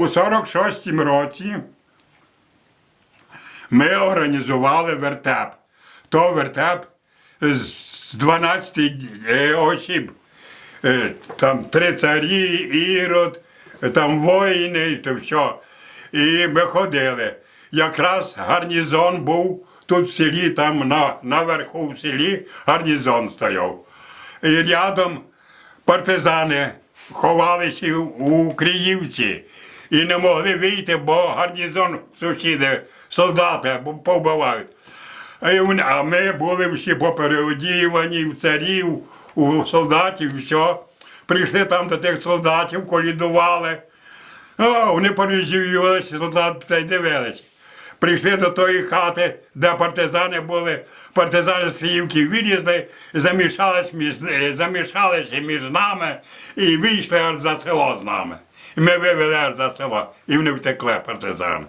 у 46-му році ми організували вертеп. То вертеп з 12 е, осіб. Е, Там три царі, ірод, там воїни, то все. І ми ходили. Якраз гарнізон був тут в селі, там на, наверху в селі гарнізон стояв. І рядом партизани ховалися у Криївці і не могли вийти, бо гарнізон сусіди, солдати повбивають. А, а ми були всі попереодівані, в царів, у солдатів, все. Прийшли там до тих солдатів, колідували. О, вони порозумілися, солдати та й дивилися. Прийшли до тої хати, де партизани були, партизани з Київки вилізли, замішались між, е, замішалися між нами і вийшли за село з нами. І ми вивели за село, і вони втекли партизани.